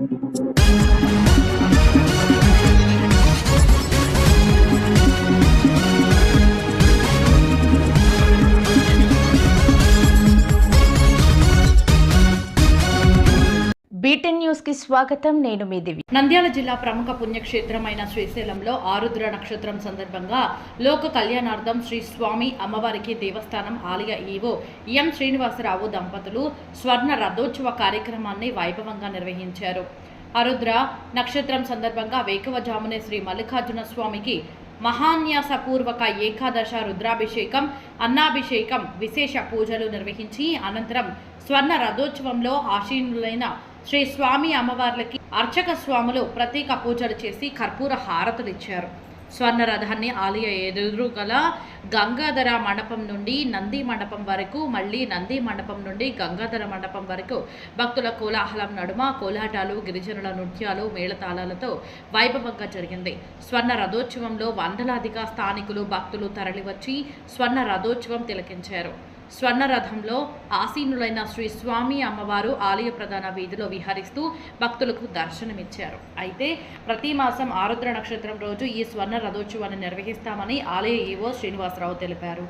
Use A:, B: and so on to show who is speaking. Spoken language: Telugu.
A: Música బీటెన్ న్యూస్కి స్వాగతం నేను మీ దివి
B: నంద్యాల జిల్లా ప్రముఖ పుణ్యక్షేత్రమైన శ్రీశైలంలో ఆరుద్ర నక్షత్రం సందర్భంగా లోక కళ్యాణార్థం శ్రీ స్వామి అమ్మవారికి దేవస్థానం ఆలయ ఈవో ఎం శ్రీనివాసరావు దంపతులు స్వర్ణ రథోత్సవ కార్యక్రమాన్ని వైభవంగా నిర్వహించారు. ఆరుద్ర నక్షత్రం సందర్భంగా వేకువజామునే శ్రీ మల్లికార్జున స్వామికి మహాన్యాసపూర్వక ఏకాదశ రుద్రాభిషేకం అన్నాభిషేకం విశేష పూజలు నిర్వహించి అనంతరం స్వర్ణ రథోత్సవంలో ఆశీనులైన శ్రీ స్వామి అమ్మవార్లకి అర్చక స్వాములు ప్రత్యేక పూజలు చేసి కర్పూర హారతులు ఇచ్చారు స్వర్ణ రథాన్ని ఆలయ ఎదురు గల గంగాధర మండపం నుండి నంది మండపం వరకు మళ్ళీ నంది మండపం నుండి గంగాధర మండపం వరకు భక్తుల కోలాహలం నడుమ కోలాటాలు గిరిజనుల నృత్యాలు మేళతాళాలతో వైభవంగా జరిగింది. స్వర్ణ రథోత్సవంలో వందలాదిగా స్థానికులు భక్తులు తరలివచ్చి స్వర్ణ రథోత్సవం తిలకించారు. స్వర్ణ రథంలో ఆసీనులైన శ్రీ స్వామి అమ్మవారు ఆలయ ప్రధాన వీధిలో విహరిస్తూ భక్తులకు దర్శనమిచ్చారు. అయితే ప్రతి మాసం ఆరుద్ర నక్షత్రం రోజు ఈ స్వర్ణ రథోత్సవాన్ని నిర్వహిస్తామని ఆలయ ఈవో శ్రీనివాసరావు తెలిపారు.